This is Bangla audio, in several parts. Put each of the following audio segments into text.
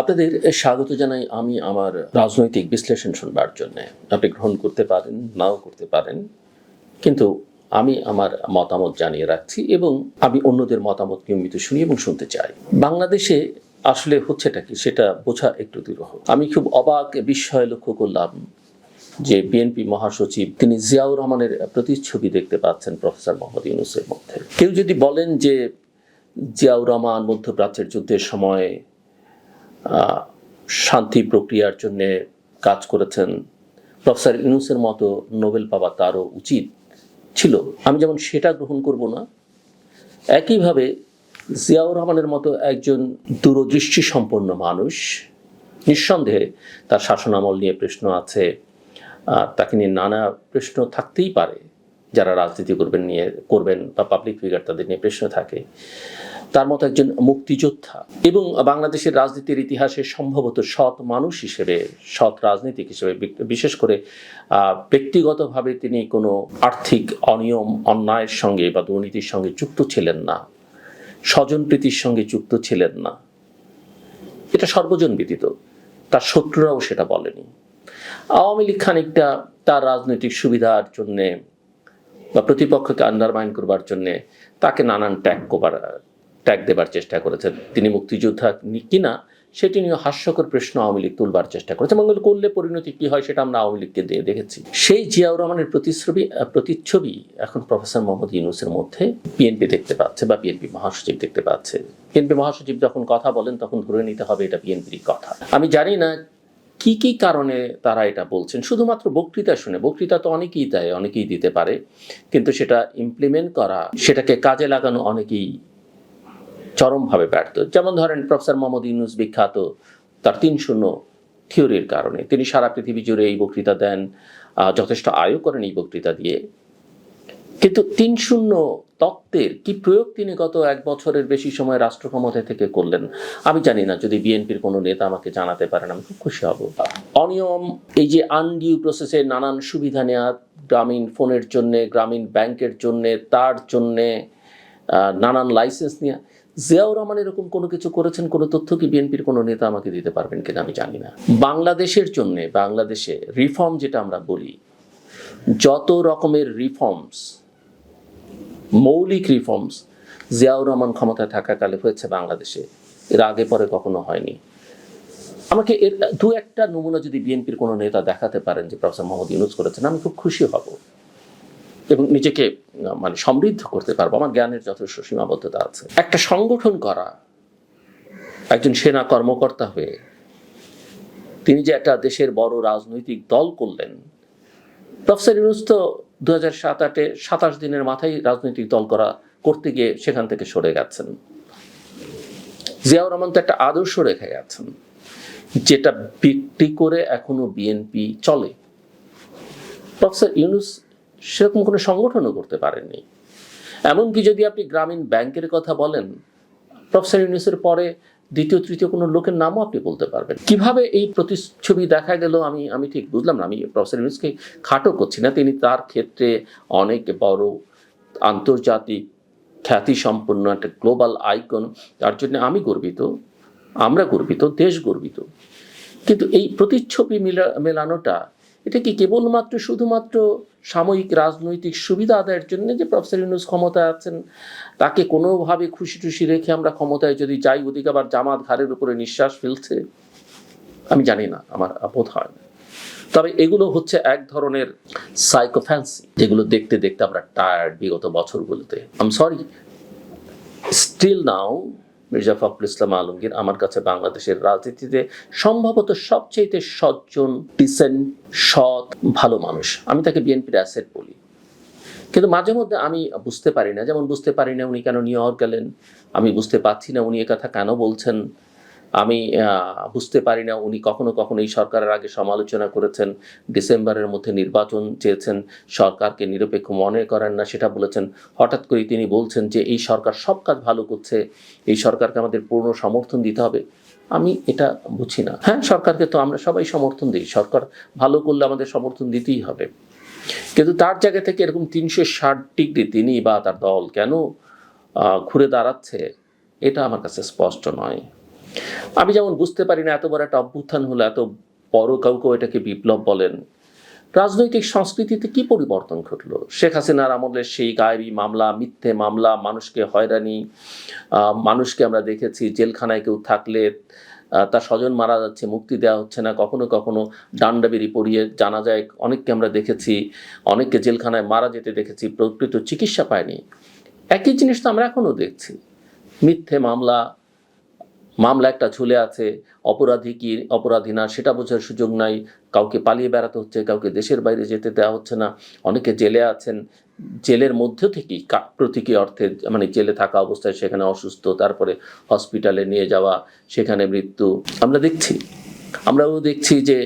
আপনাদের স্বাগত জানাই আমি আমার রাজনৈতিক বিশ্লেষণ শুনবার জন্য। আপনি গ্রহণ করতে পারেন, নাও করতে পারেন। কিন্তু আমি আমার মতামত জানিয়ে রাখছি এবং আমি অন্যদের মতামত নিয়মিত শুনি এবং শুনতে চাই। বাংলাদেশে আসলে হচ্ছেটা কি সেটা বোঝা একটু দুরূহ আমি খুব অবাক বিস্ময় লক্ষ্য করলাম যে বিএনপি মহাসচিব তিনি জিয়াউর রহমানের প্রতিচ্ছবি দেখতে পাচ্ছেন প্রফেসর মোহাম্মদ ইউনুসের মধ্যে। কেউ যদি বলেন যে জিয়াউর রহমান মধ্যপ্রাচ্যের যুদ্ধের সময় শান্তি প্রক্রিয়ার জন্য কাজ করেছেন। প্রফেসর ইউনুসের মতো নোবেল পাওয়া তারও উচিত ছিল। আমি যেমন সেটা গ্রহণ করব না, একইভাবে জিয়াউর রহমানের মতো একজন দূরদৃষ্টি সম্পন্ন মানুষ নিঃসন্দেহে তার শাসনামল নিয়ে প্রশ্ন আছে। তাকে নিয়ে নানা প্রশ্ন থাকতেই পারে। যারা রাজনীতি করবেন নিয়ে, করবেন বা পাবলিক ফিগার তাদের নিয়ে প্রশ্ন থাকে। তার মতো একজন মুক্তিযোদ্ধা এবং বাংলাদেশের রাজনীতির ইতিহাসে সম্ভবত সৎ মানুষ হিসেবে, সৎ রাজনীতিক হিসেবে বিশেষ করে ব্যক্তিগতভাবে তিনি কোনো আর্থিক অনিয়ম, অন্যায়ের সঙ্গে বা দুর্নীতির সঙ্গে যুক্ত ছিলেন না স্বজনপ্রীতির সঙ্গে যুক্ত ছিলেন না। এটা সর্বজন বিদিত তার শত্রুরাও সেটা বলেনি। আওয়ামী লীগ খানিকটা তার রাজনৈতিক সুবিধার জন্যে বা প্রতিপক্ষকে আন্ডারমাইন করবার জন্যে তাকে নানান ট্যাগ করার ট্যাগ দেবার চেষ্টা করেছেন। তিনি মুক্তিযোদ্ধা কিনা সেটি নিয়ে হাস্যকর প্রশ্ন আওয়ামী লীগ তুলবার চেষ্টা করেছে। এবং করলে পরিণতি কি হয় সেটা আমরা আওয়ামী লীগকে দিয়ে দেখেছি। সেই জিয়াউর রহমানের প্রতিচ্ছবি প্রতিচ্ছবি এখন প্রফেসর মোহাম্মদ ইউনুসের মধ্যে বিএনপি দেখতে পাচ্ছে বা বিএনপি মহাসচিব দেখতে পাচ্ছে। বিএনপি মহাসচিব যখন কথা বলেন তখন ধরে নিতে হবে এটা বিএনপির কথা। আমি জানি না কি কি কারণে তারা এটা বলছেন। শুধুমাত্র বক্তৃতা শুনে, বক্তৃতা তো অনেকেই দেয়, অনেকেই দিতে পারে। কিন্তু সেটা ইমপ্লিমেন্ট করা, সেটাকে কাজে লাগানো অনেকেই চরমভাবে ব্যর্থ। যেমন ধরেন প্রফেসর মোহাম্মদ ইউনুস বিখ্যাত তার তিন শূন্য থিওরির কারণে। তিনি সারা পৃথিবী জুড়ে এই বক্তৃতা দেন যথেষ্ট আয়ও করেন এই বক্তৃতা দিয়ে। কিন্তু তিন শূন্য তত্ত্বের কি প্রয়োগ তিনি গত এক বছরের বেশি সময় রাষ্ট্র ক্ষমতায় থেকে করলেন, আমি জানি না। যদি বিএনপির কোনো নেতা আমাকে জানাতে পারেন, আমি খুব খুশি হব। অনিয়ম, এই যে আনডিউ প্রসেসে নানান সুবিধা নেওয়া গ্রামীণ ফোনের জন্য, গ্রামীণ ব্যাংকের জন্য, তার জন্যে নানান লাইসেন্স নেওয়া জিয়াউর রহমান এরকম কোনো কিছু করেছেন? কোনো তথ্য কি বিএনপির কোনো নেতা আমাকে দিতে পারবেন কিনা আমি জানি না। বাংলাদেশের জন্য, বাংলাদেশে রিফর্ম যেটা আমরা বলি, যত রকমের রিফর্মস মৌলিক রিফর্মস জিয়াউর রহমান ক্ষমতায় থাকাকালে হয়েছে বাংলাদেশে, এর আগে পরে কখনো হয়নি। আমাকে এর দু একটা নমুনা যদি বিএনপির কোনো নেতা দেখাতে পারেন যে প্রফেসর মোহাম্মদ ইউনুস করেছেন, আমি খুব খুশি হব। এবং নিজেকে মানে সমৃদ্ধ করতে পারব। আমার জ্ঞানের যথেষ্ট সীমাবদ্ধতা আছে। একটা সংগঠন করা, একজন সেনা কর্মকর্তা হয়ে তিনি যে একটা দেশের বড় রাজনৈতিক দল করলেন, প্রফেসর ইউনুস তো দু হাজার সাত আটে সাতাশ দিনের মাথায় রাজনৈতিক দল করা, করতে গিয়ে সেখান থেকে সরে গেছেন। জিয়াউর রহমান তো একটা আদর্শ রেখে গেছেন যেটা বিক্রি করে এখনও বিএনপি চলে। প্রফেসর ইউনুস সেরকম কোনো সংগঠনও করতে পারেননি। এমনকি যদি আপনি গ্রামীণ ব্যাংকের কথা বলেন প্রফেসর ইউনুসের পরে দ্বিতীয়, তৃতীয় কোনো লোকের নামও আপনি বলতে পারবেন। কীভাবে এই প্রতিচ্ছবি দেখা গেল আমি আমি ঠিক বুঝলাম না। আমি প্রফেসর ইউনুসকে খাটো করছি না। তিনি তার ক্ষেত্রে অনেক বড় আন্তর্জাতিক খ্যাতি সম্পন্ন একটা গ্লোবাল আইকন। তার জন্য আমি গর্বিত, আমরা গর্বিত, দেশ গর্বিত। কিন্তু এই প্রতিচ্ছবি মেলানোটা, এটা কি কেবলমাত্র শুধুমাত্র সাময়িক রাজনৈতিক সুবিধা আদায়ের জন্য যে প্রফেসর ইউনুস ক্ষমতায় আছেন, তাকে কোনোভাবে খুশি টুশি রেখে আমরা ক্ষমতায় যদি যাই, ওদিকে আবার জামাত ঘাড়ের উপরে নিঃশ্বাস ফেলছে? আমি জানি না, আমার বোধ হয় না। তবে এগুলো হচ্ছে এক ধরনের সাইকোফ্যান্সি যেগুলো দেখতে দেখতে আমরা টায়ার্ড বিগত বছরগুলোতে। আম sorry still now Mirza Fakhrul Islam Alamgir আমার কাছে বাংলাদেশের রাজনীতিতে সম্ভবত সবচেয়ে সজ্জন ডিসেন্ট সৎ, ভালো মানুষ। আমি তাকে বিএনপির অ্যাসেট বলি। কিন্তু মাঝে মধ্যে আমি বুঝতে পারি না। যেমন বুঝতে পারি না উনি কেন নিউ ইয়র্ক গেলেন। আমি বুঝতে পারছি না উনি একথা কেন বলছেন। আমি বুঝতে পারি না উনি কখনো কখনো এই সরকারের আগে সমালোচনা করেছেন, ডিসেম্বরের মধ্যে নির্বাচন চেয়েছেন, সরকারকে নিরপেক্ষ মনে করেন না, সেটা বলেছেন। হঠাৎ করে তিনি বলছেন যে এই সরকার সব কাজ ভালো করছে, এই সরকারকে আমাদের পূর্ণ সমর্থন দিতে হবে। আমি এটা বুঝি না। হ্যাঁ সরকারকে তো আমরা সবাই সমর্থন দিই, সরকার ভালো করলে আমাদের সমর্থন দিতেই হবে। কিন্তু তার জায়গা থেকে এরকম তিনশো ষাট ডিগ্রি তিনি বা তার দল কেন ঘুরে দাঁড়াচ্ছে, এটা আমার কাছে স্পষ্ট নয়। আমি যেমন বুঝতে পারি না এত বড় একটা অভ্যুত্থান হলো, এত বড় কাউকে এটাকে বিপ্লব বলেন। রাজনৈতিক সংস্কৃতিতে কি পরিবর্তন ঘটলো? শেখ হাসিনার আমলের সেই গায়েবী মামলা, মিথ্যে মামলা, মানুষকে হয়রানি মানুষকে আমরা দেখেছি জেলখানায় কেউ থাকলে তার স্বজন মারা যাচ্ছে, মুক্তি দেওয়া হচ্ছে না, কখনো কখনো ডান্ডাবেরি পড়িয়ে জানা যায়, অনেককে আমরা দেখেছি, অনেককে জেলখানায় মারা যেতে দেখেছি, প্রকৃত চিকিৎসা পায়নি। একই জিনিস তো আমরা এখনও দেখছি। মিথ্যে মামলা মামলা একটা ঝুলে আছে, অপরাধী কি, অপরাধী না, সেটা বোঝার সুযোগ নাই, কাউকে পালিয়ে বেড়াতে হচ্ছে, কাউকে দেশের বাইরে যেতে দেওয়া হচ্ছে না, অনেকে জেলে আছেন, জেলের মধ্য থেকেই প্রতীকী অর্থে মানে জেলে থাকা অবস্থায় সেখানে অসুস্থ, তারপরে হসপিটালে নিয়ে যাওয়া, সেখানে মৃত্যু, আমরা দেখছি, আমরাও দেখছি যে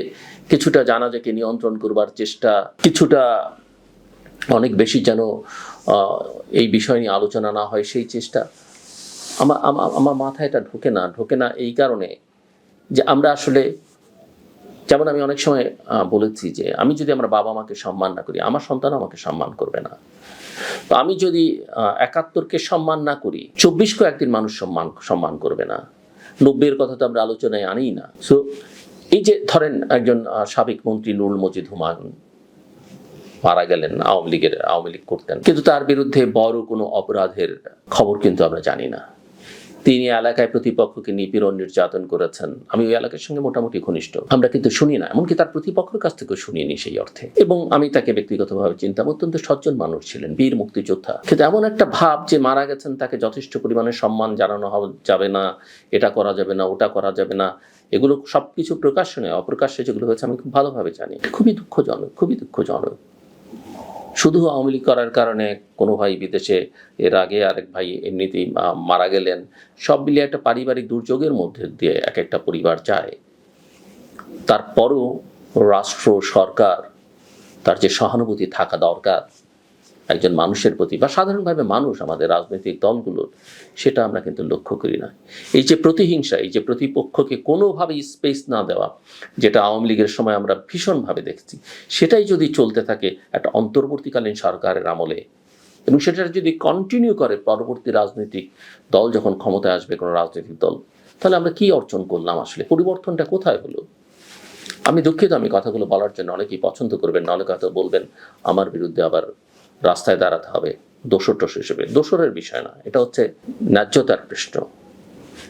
কিছুটা জানাজাকে নিয়ন্ত্রণ করবার চেষ্টা, কিছুটা অনেক বেশি যেন এই বিষয় নিয়ে আলোচনা না হয়, সেই চেষ্টা। আমার আমার মাথায় এটা ঢোকে না ঢোকে না এই কারণে যে আমরা আসলে, যেমন আমি অনেক সময় বলেছি যে আমি যদি আমার বাবা মাকে সম্মান না করি, আমার সন্তান আমাকে সম্মান করবে না। তো আমি যদি একাত্তরকে সম্মান না করি, চব্বিশকেও একদিন মানুষ সম্মান সম্মান করবে না। নব্বইয়ের কথা তো আমরা আলোচনায় আনিই না। সো এই যে ধরেন একজন সাবেক মন্ত্রী নুরুল মজিদ হুমায়ুন মারা গেলেন, আওয়ামী লীগের, আওয়ামী লীগ করতেন। কিন্তু তার বিরুদ্ধে বড় কোনো অপরাধের খবর কিন্তু আমরা জানি না। তিনি এলাকায় প্রতিপক্ষকে নিপীড়ন, নির্যাতন করেছেন। আমি ওই এলাকার সঙ্গে মোটামুটি ঘনিষ্ঠ। আমরা কিন্তু শুনি না, এমনকি তার প্রতিপক্ষের কাছ থেকেও শুনিনি সেই অর্থে। এবং আমি তাকে ব্যক্তিগতভাবে চিন্তাম, অত্যন্ত সজ্জন মানুষ ছিলেন, বীর মুক্তিযোদ্ধা। কিন্তু এমন একটা ভাব যে মারা গেছেন, তাকে যথেষ্ট পরিমাণে সম্মান জানানো যাবে না, এটা করা যাবে না, ওটা করা যাবে না, এগুলো সবকিছু প্রকাশ্য নয় অপ্রকাশ্যে যেগুলো হয়েছে, আমি খুব ভালোভাবে জানি। খুবই দুঃখজনক খুবই দুঃখজনক। শুধু আওয়ামী লীগ করার কারণে কোনো ভাই বিদেশে এর আগে আরেক ভাই এমনিতেই মারা গেলেন। সব মিলিয়ে একটা পারিবারিক দুর্যোগের মধ্যে দিয়ে এক একটা পরিবার যায়। তারপরও রাষ্ট্র, সরকার, তার যে সহানুভূতি থাকা দরকার একজন মানুষের প্রতি বা সাধারণভাবে মানুষ আমাদের রাজনৈতিক দলগুলোর, সেটা আমরা কিন্তু লক্ষ্য করি না। এই যে প্রতিহিংসা, এই যে প্রতিপক্ষকে কোনোভাবেই স্পেস না দেওয়া, যেটা আওয়ামী লীগের সময় আমরা ভীষণভাবে দেখছি, সেটাই যদি চলতে থাকে একটা অন্তর্বর্তীকালীন সরকারের আমলে এবং সেটা যদি কন্টিনিউ করে পরবর্তী রাজনৈতিক দল যখন ক্ষমতায় আসবে, কোনো রাজনৈতিক দল, তাহলে আমরা কি অর্জন করলাম আসলে? পরিবর্তনটা কোথায় হলো? আমি দুঃখিত আমি কথাগুলো বলার জন্য অনেকেই পছন্দ করবেন না হয়তো বলবেন, আমার বিরুদ্ধে আবার রাস্তায় দাঁড়াতে হবে, দোষর টোষ হিসেবে। দোষরের বিষয় না, এটা হচ্ছে ন্যায্যতার প্রশ্ন।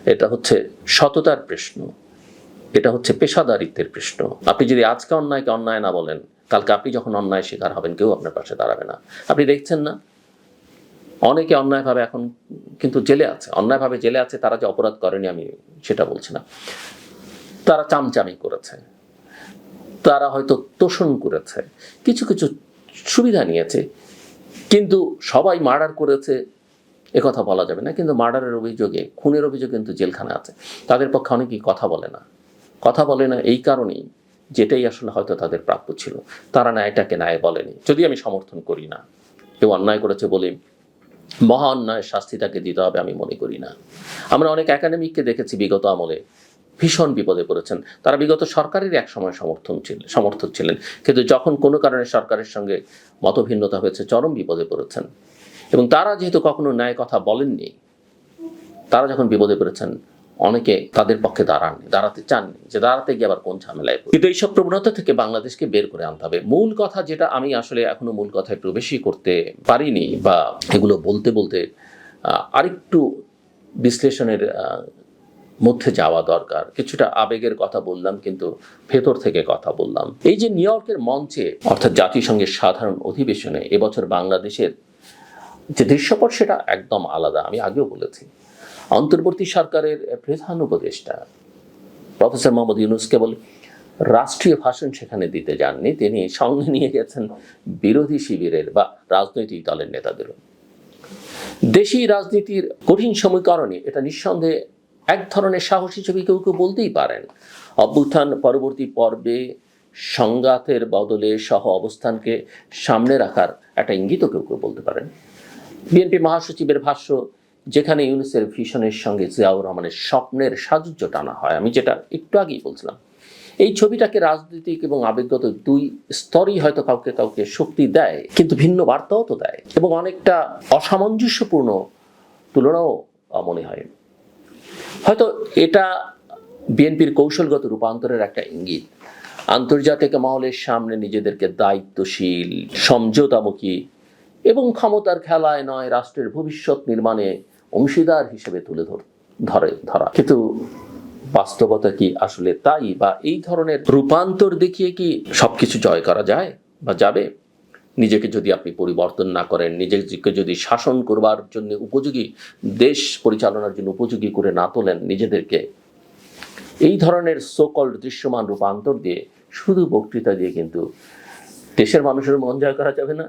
এটা হচ্ছে সততার প্রশ্ন। এটা হচ্ছে পেশাদারিত্বের প্রশ্ন। আপনি যদি আজকে অন্যায়কে অন্যায় না বলেন, কালকে আপনি যখন অন্যায় শিকার হবেন, কেউ আপনার পাশে দাঁড়াবে না। আপনি দেখছেন না? অনেকে অন্যায়ভাবে এখন কিন্তু জেলে আছে। অন্যায়ভাবে জেলে আছে, তারা যে অপরাধ করেনি, আমি সেটা বলছি না। তারা চামচামি করেছে। তারা হয়তো তোষণ করেছে। কিছু কিছু সুবিধা নিয়েছে। কিন্তু সবাই মার্ডার করেছে কথা বলা যাবে না, কিন্তু মার্ডারের অভিযোগে, খুনের অভিযোগ কিন্তু জেলখানা আছে। তাদের পক্ষে অনেকেই কথা বলে না। কথা বলে না এই কারণেই যেটাই আসলে হয়তো তাদের প্রাপ্য ছিল। তারা ন্যায়টাকে ন্যায় বলেনি। যদি আমি সমর্থন করি না, কেউ অন্যায় করেছে বলে মহা অন্যায় শাস্তি তাকে দিতে হবে আমি মনে করি না। আমরা অনেক একাডেমিককে দেখেছি বিগত আমলে। ভীষণ বিপদে পড়েছেন। তারা বিগত সরকারের এক সময় সমর্থন ছিলেন সমর্থক ছিলেন। কিন্তু যখন কোনো কারণে সরকারের সঙ্গে মতভিন্নতা হয়েছে, চরম বিপদে পড়েছেন। এবং তারা যেহেতু কখনো ন্যায় কথা বলেননি, তারা যখন বিপদে পড়েছেন, অনেকে তাদের পক্ষে দাঁড়াননি, দাঁড়াতে চাননি যে দাঁড়াতে গিয়ে আবার কোন ঝামেলায়। কিন্তু এইসব প্রবণতা থেকে বাংলাদেশকে বের করে আনতে হবে। মূল কথা যেটা আমি আসলে এখনও মূল কথায় প্রবেশই করতে পারিনি বা এগুলো বলতে বলতে আরেকটু বিশ্লেষণের মধ্যে যাওয়া দরকার। কিছুটা আবেগের কথা বললাম, কিন্তু ভেতর থেকে কথা বললাম। এই যে নিউ ইয়র্কের মঞ্চে, অর্থাৎ জাতিসংঘের সাধারণ অধিবেশনে এবছর বাংলাদেশের যে দৃশ্যপট, সেটা একদম আলাদা, আমি আগেও বলেছি। অন্তর্বর্তী সরকারের প্রধান উপদেষ্টা, প্রফেসর মোহাম্মদ ইউনুস কেবল রাষ্ট্রীয় ভাষণ সেখানে দিতে যাননি, তিনি সঙ্গে নিয়ে গেছেন বিরোধী শিবিরের বা রাজনৈতিক দলের নেতাদেরও। দেশি রাজনীতির কঠিন সমীকরণে এটা নিঃসন্দেহে এক ধরনের সাহসী ছবি কেউ কেউ বলতেই পারেন। অভ্যুত্থান পরবর্তী পর্বে সংঘাতের বদলে সহ অবস্থানকে সামনে রাখার একটা ইঙ্গিতও কেউ কেউ বলতে পারেন। বিএনপি মহাসচিবের ভাষ্য, যেখানে ইউনুসের ভিশনের সঙ্গে জিয়াউর রহমানের স্বপ্নের সাজুজ্য টানা হয়, আমি যেটা একটু আগেই বলছিলাম। এই ছবিটাকে রাজনৈতিক এবং আবেগগত দুই স্তরই হয়তো কাউকে কাউকে শক্তি দেয়, কিন্তু ভিন্ন বার্তাও তো দেয় এবং অনেকটা অসামঞ্জস্যপূর্ণ তুলনাও মনে হয়। হয়তো এটা বিএনপির কৌশলগত রূপান্তরের একটা ইঙ্গিত। আন্তর্জাতিক মহলের সামনে নিজেদেরকে দায়িত্বশীল, সমঝোতামুখী এবং ক্ষমতার খেলায় নয়, রাষ্ট্রের ভবিষ্যৎ নির্মাণে অংশীদার হিসেবে তুলে ধর, ধরে, ধরা। কিন্তু বাস্তবতা কি আসলে তাই বা এই ধরনের রূপান্তর দেখিয়ে কি সবকিছু জয় করা যায় বা যাবে? নিজেকে যদি আপনি পরিবর্তন না করেন, নিজেকে যদি শাসন করবার জন্য উপযোগী, দেশ পরিচালনার জন্য উপযোগী করে না তোলেন নিজেদেরকে, এই ধরনের সোকল দৃশ্যমান রূপান্তর দিয়ে শুধু বক্তৃতা দিয়ে কিন্তু দেশের মানুষের মন জয় করা যাবে না,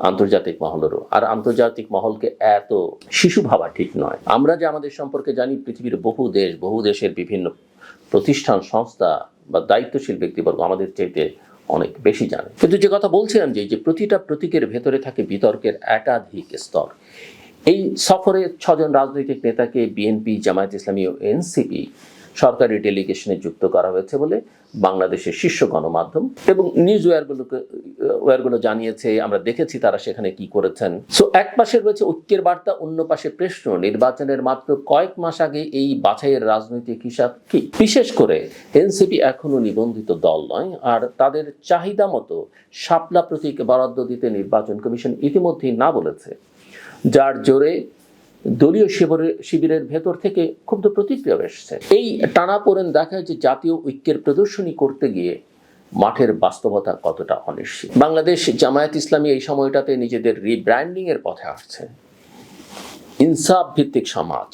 আন্তর্জাতিক মহলেরও। আর আন্তর্জাতিক মহলকে এত শিশু ভাবা ঠিক নয়। আমরা যে আমাদের সম্পর্কে জানি, পৃথিবীর বহু দেশ, বহু দেশের বিভিন্ন প্রতিষ্ঠান, সংস্থা বা দায়িত্বশীল ব্যক্তিবর্গ আমাদের চাইতে অনেক বেশি জানে। কিন্তু যে কথা বলছিলাম যে যে প্রতিটা প্রতীকের ভেতরে থাকে বিতর্কের একাধিক স্তর। এই সফরে ছজন রাজনৈতিক নেতাকে বিএনপি, জামায়াত ইসলামী ও এনসিপি সরকারি ডেলিগেশনে যুক্ত করা হয়েছে বলে বাংলাদেশের শীর্ষ গণমাধ্যম এবং নিউজ ওয়ারগুলোকে ওয়ারগুলো জানিয়েছে, আমরা দেখেছি তারা সেখানে কি করেছেন। সো এক পাশে রয়েছে ঐক্যের বার্তা, অন্য পাশে প্রশ্ন, নির্বাচনের মাত্র কয়েক মাস আগে এই বাছাইয়ের রাজনৈতিক হিসাব কি? বিশেষ করে এনসিপি এখনও নিবন্ধিত দল নয়, আর তাদের চাহিদা মতো শাপলা প্রতীক বরাদ্দ দিতে নির্বাচন কমিশন ইতিমধ্যেই না বলেছে। যার জোরে দলীয় শিবিরের শিবিরের ভেতর থেকে ক্ষুব্ধ প্রতিক্রিয়া এসেছে। এই টানাপোড়েন দেখায় যে জাতীয় ঐক্যের প্রদর্শনী করতে গিয়ে মাঠের বাস্তবতা কতটা অনিশ্চিত। বাংলাদেশ জামায়াত ইসলামী এই সময়টাতে নিজেদের রিব্র্যান্ডিং এর পথে আসছে। ইনসাফ ভিত্তিক সমাজ,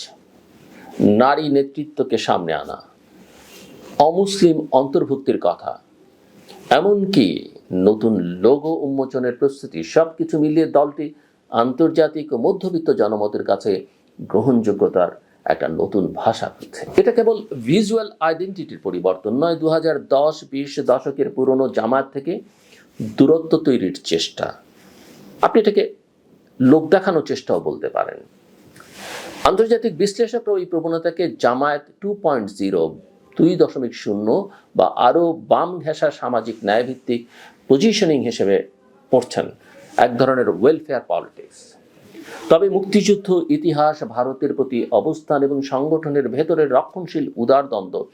নারী নেতৃত্বকে সামনে আনা, অমুসলিম অন্তর্ভুক্তির কথা, এমনকি নতুন লোগো উন্মোচনের প্রস্তুতি, সবকিছু মিলিয়ে দলটি আন্তর্জাতিক ও মধ্যবিত্ত জনমতের কাছে গ্রহণযোগ্যতার একটা নতুন ভাষা হচ্ছে এটা কেবল ভিজুয়াল আইডেন্টিটির পরিবর্তন নয় দু হাজার দশ, বিশ দশকের পুরনো জামাত থেকে দূরত্ব তৈরির চেষ্টা। আপনি এটাকে লোক দেখানোর চেষ্টাও বলতে পারেন। আন্তর্জাতিক বিশ্লেষকরা এই প্রবণতাকে জামায়াত টু পয়েন্ট জিরো দুই দশমিক শূন্য বা আরও বাম ঘেঁষা সামাজিক ন্যায়ভিত্তিক পজিশনিং হিসেবে পড়ছেন। এক ধরনের ওয়েলফেয়ার পলিটিক্স তবে মুক্তিযুদ্ধ, ইতিহাস, ভারতের প্রতি অবস্থান এবং সংগঠনের ভেতরের রক্ষণশীল উদারদ্বন্দ্ব,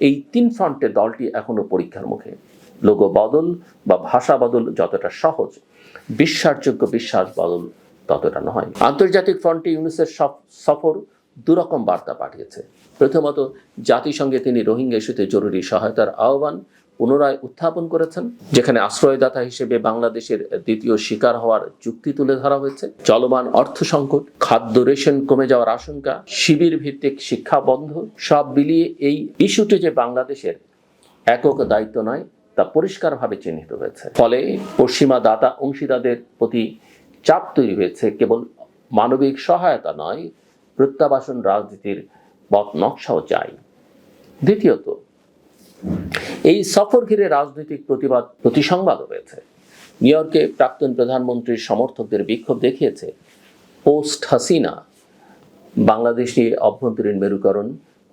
এই তিন ফ্রন্টে দলটি এখনও পরীক্ষার মুখে। লোগো বদল বা ভাষা বদল যতটা সহজ, বিশ্বাসযোগ্য বিশ্বাস বদল ততটা নয়। আন্তর্জাতিক ফ্রন্টে ইউনিসেফ সফ- সফর দুরকম বার্তা পাঠিয়েছে। প্রথমত, জাতিসংঘে তিনি রোহিঙ্গা ইস্যুতে জরুরি সহায়তার আহ্বান পুনরায় উত্থাপন করেছেন, যেখানে আশ্রয়দাতা হিসেবে বাংলাদেশের দ্বিতীয় শিকার হওয়ার যুক্তি তুলে ধরা হয়েছে। চলমান অর্থ সংকট, খাদ্য রেশন কমে যাওয়ার আশঙ্কা শিবির ভিত্তিক শিক্ষা বন্ধ, সব মিলিয়ে এই ইস্যুটি যে বাংলাদেশের একক দায়িত্ব নয়, তা পরিষ্কারভাবে চিহ্নিত হয়েছে। ফলে পশ্চিমা দাতা অংশীদারদের প্রতি চাপ তৈরি হয়েছে, কেবল মানবিক সহায়তা নয়, প্রত্যাবাসন রাজনীতির পথ নকশাও চাই। দ্বিতীয়ত এই সফর ঘিরে রাজনৈতিক প্রতিবাদ প্রতিসংবাদও রয়েছে। নিউ ইয়র্কে প্রাক্তন প্রধানমন্ত্রীর সমর্থকদের বিক্ষোভ দেখিয়েছে পোস্ট হাসিনা। বাংলাদেশ নিয়ে অভ্যন্তরীণ মেরুকরণ,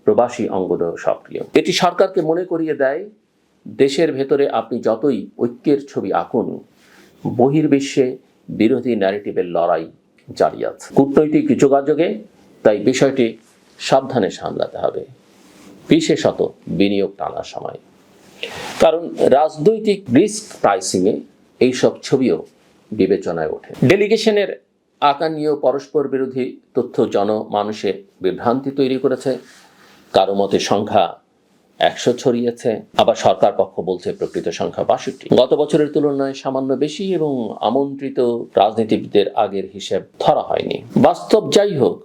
প্রবাসী অঙ্গন সক্রিয়। এটি সরকারকে মনে করিয়ে দেয়, দেশের ভেতরে আপনি যতই ঐক্যের ছবি আঁকুন, বহির্বিশ্বে বিরোধী ন্যারেটিভের লড়াই জারি আছে। কূটনৈতিক যোগাযোগে তাই বিষয়টি সাবধানে সামলাতে হবে। বিশেষত বিনিয়োগ টানার সময়। কারণ রাজনৈতিক রিস্ক প্রাইসিংয়ে এইসব ছবিও বিবেচনায় ওঠে। ডেলিগেশনের আকার পরস্পর বিরোধী তথ্য জনমানুষে বিভ্রান্তি তৈরি করেছে। কারও মতে সংখ্যা একশো ছড়িয়েছে। আবার সরকার পক্ষ বলছে প্রকৃত সংখ্যা বাষট্টি। গত বছরের তুলনায় সামান্য বেশি এবং আমন্ত্রিত রাজনীতিবিদদের আগের হিসেব ধরা হয়নি। বাস্তব যাই হোক,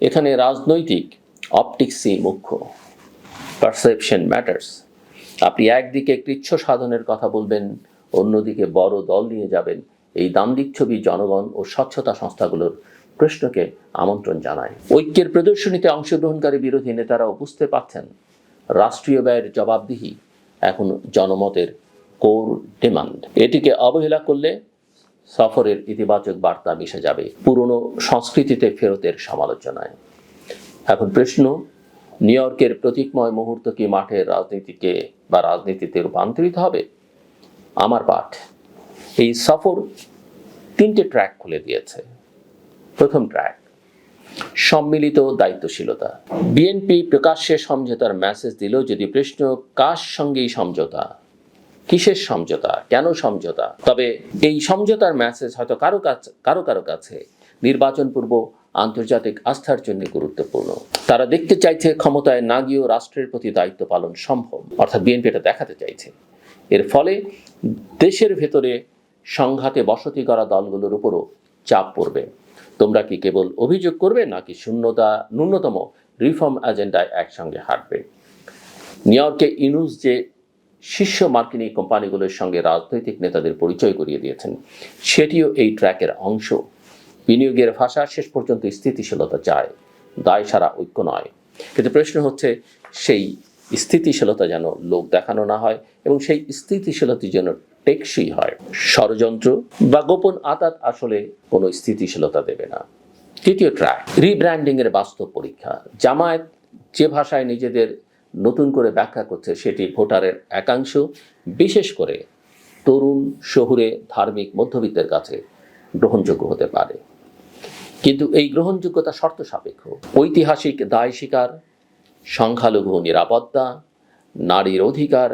এখানে রাজনৈতিক অপটিক্সই মুখ্য। পারসেপশন ম্যাটার্স আপনি একদিকে কৃচ্ছ সাধনের কথা বলবেন, অন্যদিকে বড় দল নিয়ে যাবেন। এই দান্দিক ছবি জনগণ ও স্বচ্ছতা সংস্থাগুলোর প্রশ্নকে আমন্ত্রণ জানায়। ঐক্যের প্রদর্শনীতে অংশগ্রহণকারী বিরোধী নেতারাও বুঝতে পারছেন, রাষ্ট্রীয় ব্যয়ের জবাবদিহি এখন জনমতের কোর ডিমান্ড। এটিকে অবহেলা করলে সফরের ইতিবাচক বার্তা মিশে যাবে। পুরনো সংস্কৃতিতে ফেরতের সমালোচনায়। এখন প্রশ্ন নিউ ইয়র্কের প্রতীকময় মুহূর্ত কি মাঠের রাজনীতিকে বা রাজনীতিতে রূপান্তরিত হবে? আমার পাঠ। এই সফর তিনটে ট্র্যাক খুলে দিয়েছে। প্রথম ট্র্যাক, সম্মিলিত দায়িত্বশীলতা। বিএনপি প্রকাশ্যে সমঝোতার মেসেজ দিল যদি প্রশ্ন, কার সঙ্গেই সমঝোতা? কিসের সমঝোতা? কেন সমঝোতা? তবে এই সমঝোতার মেসেজ হয়তো কারও কাছে, কারও কারও কাছে। নির্বাচন পূর্ব আন্তর্জাতিক আস্থার জন্য গুরুত্বপূর্ণ। তারা দেখতে চাইছে ক্ষমতায় না গিয়েও রাষ্ট্রের প্রতি দায়িত্ব পালন সম্ভব। অর্থাৎ বিএনপি এটা দেখাতে চাইছে। এর ফলে দেশের ভেতরে সংঘাতে বসতি করা দলগুলোর উপরও চাপ পড়বে। তোমরা কি কেবল অভিযোগ করবে নাকি শূন্যতা, ন্যূনতম রিফর্ম এজেন্ডায় একসঙ্গে হাঁটবে? নিউ ইয়র্কে ইনুস যে শীর্ষ মার্কিনী কোম্পানিগুলোর সঙ্গে রাজনৈতিক নেতাদের পরিচয় করিয়ে দিয়েছেন, সেটিও এই ট্র্যাকের অংশ। বিনিয়োগের ভাষা শেষ পর্যন্ত স্থিতিশীলতা চায়, দায় সারা ঐক্য নয়। কিন্তু প্রশ্ন হচ্ছে, সেই স্থিতিশীলতা যেন লোক দেখানো না হয় এবং সেই স্থিতিশীলতা যেন টেকসই হয়। ষড়যন্ত্র বা গোপন আতাত আসলে কোনো স্থিতিশীলতা দেবে না। তৃতীয় ট্র্যাক রিব্র্যান্ডিং এর বাস্তব পরীক্ষা। জামায়াত যে ভাষায় নিজেদের নতুন করে ব্যাখ্যা করছে, সেটি ভোটারের একাংশ, বিশেষ করে তরুণ শহুরে ধার্মিক মধ্যবিত্তের কাছে গ্রহণযোগ্য হতে পারে। কিন্তু এই গ্রহণযোগ্যতা শর্ত সাপেক্ষ। ঐতিহাসিক দায় স্বীকার, সংখ্যালঘু নিরাপত্তা, নারীর অধিকার,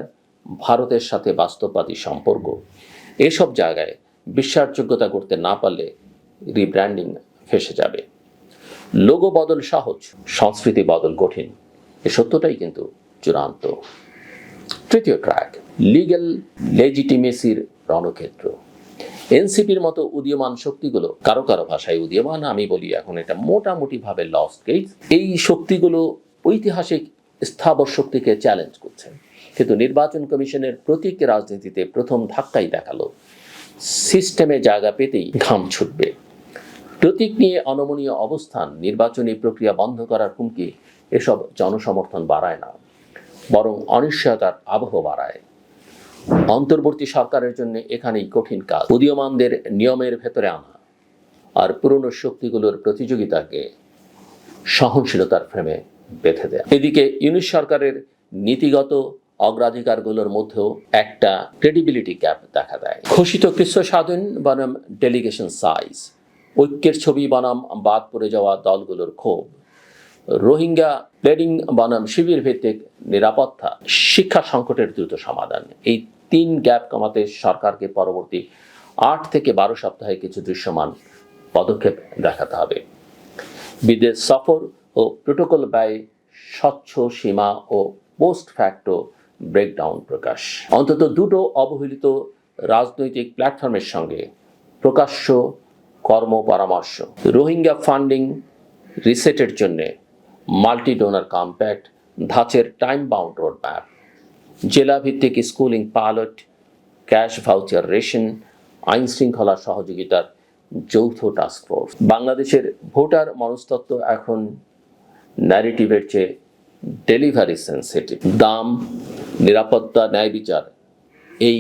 ভারতের সাথে বাস্তববাদী সম্পর্ক। এসব জায়গায় বিশ্বাসযোগ্যতা করতে না পারলে রিব্র্যান্ডিং ফেসে যাবে। লোগো বদল সহজ, সংস্কৃতি বদল কঠিন। এ সত্যটাই কিন্তু চূড়ান্ত। তৃতীয় ট্র্যাক লিগ্যাল লেজিটিমেসির রণক্ষেত্র। এনসিপির মতো উদীয়মান শক্তিগুলো, কারও কারও ভাষায় উদীয়মান, আমি বলি এখন এটা মোটামুটিভাবে লস কেস এই শক্তিগুলো ঐতিহাসিক স্থাবর শক্তিকে চ্যালেঞ্জ করছে। কিন্তু নির্বাচন কমিশনের প্রতীক রাজনীতিতে প্রথম ধাক্কাই দেখাল। সিস্টেমে জায়গা পেতেই ঘাম ছুটবে। প্রতীক নিয়ে অনমনীয় অবস্থান, নির্বাচনী প্রক্রিয়া বন্ধ করার হুমকি, এসব জনসমর্থন বাড়ায় না। বরং অনিশ্চয়তার আবহ বাড়ায়। অন্তর্বর্তী সরকারের জন্য এখানেই কঠিন কাজ। উদীয়মানদের নিয়মের ভেতরে আনা আর পুরনো শক্তিগুলোর প্রতিযোগিতাকে সহনশীলতার ফ্রেমে বেঁধে দেয়। এদিকে ইউনিশ সরকারের নীতিগত অগ্রাধিকারগুলোর মধ্যেও একটা ক্রেডিবিলিটি গ্যাপ দেখা দেয়। ঘোষিত কৃষ্ণ সাধন বনাম ডেলিগেশন সাইজ ঐক্যের ছবি বনাম বাদ পড়ে যাওয়া দলগুলোর ক্ষোভ, রোহিঙ্গা প্লেডিং বনাম শিবির ভিত্তিক নিরাপত্তা, শিক্ষা সংকটের দ্রুত সমাধান, এই তিন গ্যাপ কমাতে সরকারকে পরবর্তী আট থেকে বারো সপ্তাহে কিছু দৃশ্যমান পদক্ষেপ দেখাতে হবে। বিদেশ সফর ও প্রোটোকল ব্যয়, স্বচ্ছ সীমা ও পোস্ট ফ্যাক্টো ব্রেকডাউন প্রকাশ। অন্তত দুটো অবহেলিত রাজনৈতিক প্ল্যাটফর্মের সঙ্গে প্রকাশ্য কর্ম পরামর্শ রোহিঙ্গা ফান্ডিং রিসেটের জন্য মাল্টি ডোনার কম্প্যাক্ট ধাঁচের টাইম বাউন্ড রোড ম্যাপ জেলা ভিত্তিক schooling pilot, cash voucher ration, আইন শৃঙ্খলা সহযোগিতার যৌথ টাস্ক ফোর্স বাংলাদেশের ভোটার মনস্তত্ত্ব এখন ন্যারেটিভের চেয়ে ডেলিভারি সেন্সিটিভ দাম, নিরাপত্তা, ন্যায় বিচার, এই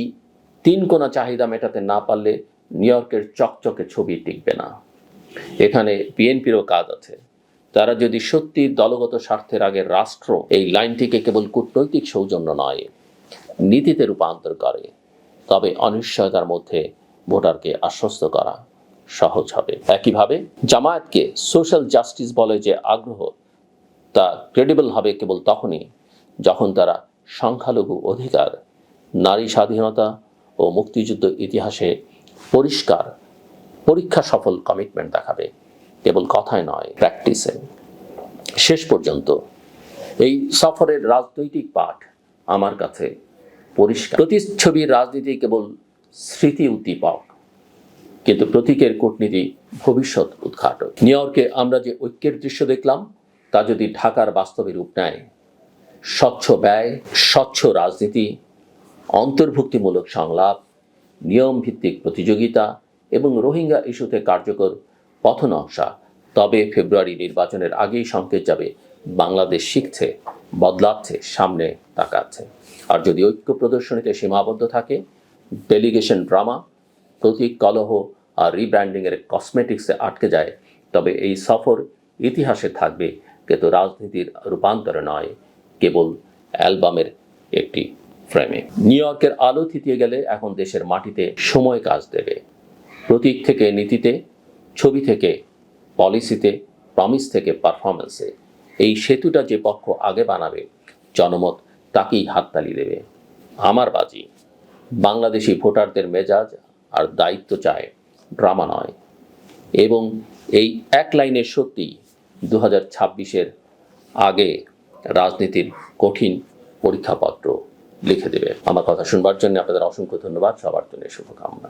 তিন কোনা চাহিদা মেটাতে না পারলে নিউ ইয়র্কের চকচকে ছবি টিকবে না। এখানে বিএনপিরও কাজ আছে। তারা যদি সত্যি দলগত স্বার্থের আগে রাষ্ট্র, এই লাইনটিকে কেবল কূটনৈতিক সৌজন্য নয়, নীতিতে রূপান্তর করে, তবে অনিশ্চয়তার মধ্যে ভোটারকে আশ্বস্ত করা সহজ হবে। একইভাবে জামায়াতকে সোশ্যাল জাস্টিস বলে যে আগ্রহ, তা ক্রেডিবল হবে কেবল তখনই যখন তারা সংখ্যালঘু অধিকার, নারী স্বাধীনতা ও মুক্তিযুদ্ধ ইতিহাসে পরিষ্কার পরীক্ষা সফল কমিটমেন্ট দেখাবে। কেবল কথায় নয় প্র্যাকটিসে শেষ পর্যন্ত এই সফরের রাজনৈতিক পাঠ আমার কাছে পরিষ্কার। প্রতিচ্ছবির রাজনীতি কেবল স্মৃতি উদ্দীপক, কিন্তু প্রতীকের কূটনীতি ভবিষ্যৎ উদ্ঘাটক। নিউ ইয়র্কে আমরা যে ঐক্যের দৃশ্য দেখলাম, তা যদি ঢাকার বাস্তবে রূপ নেয়, স্বচ্ছ ব্যয়, স্বচ্ছ রাজনীতি, অন্তর্ভুক্তিমূলক সংলাপ নিয়ম ভিত্তিক প্রতিযোগিতা এবং রোহিঙ্গা ইস্যুতে কার্যকর পথনকশা তবে ফেব্রুয়ারি নির্বাচনের আগেই সংকেত যাবে, বাংলাদেশ শিখছে, বদলাচ্ছে, সামনে তাকাচ্ছে। আর যদি ঐক্য প্রদর্শনীতে সীমাবদ্ধ থাকে ডেলিগেশন ড্রামা প্রতীক কলহ আর রিব্র্যান্ডিংয়ের কসমেটিক্সে আটকে যায়, তবে এই সফর ইতিহাসে থাকবে, কিন্তু রাজনীতির রূপান্তরে নয়, কেবল অ্যালবামের একটি ফ্রেমে নিউ ইয়র্কের আলো থিতিয়ে গেলে এখন দেশের মাটিতে সময় কাজ দেবে। প্রতীক থেকে নীতিতে ছবি থেকে, পলিসিতে প্রমিস থেকে পারফরমেন্সে এই সেতুটা যে পক্ষ আগে বানাবে, জনমত তাকেই হাততালি দেবে। আমার বাজি, বাংলাদেশি ভোটারদের মেজাজ আর দায়িত্ব চায় ড্রামা নয়। এবং এই এক লাইনের সত্যি দু হাজার আগে রাজনীতির কঠিন পরীক্ষাপত্র লিখে দেবে। আমার কথা শুনবার জন্য আপনাদের অসংখ্য ধন্যবাদ। সবার জন্য শুভকামনা।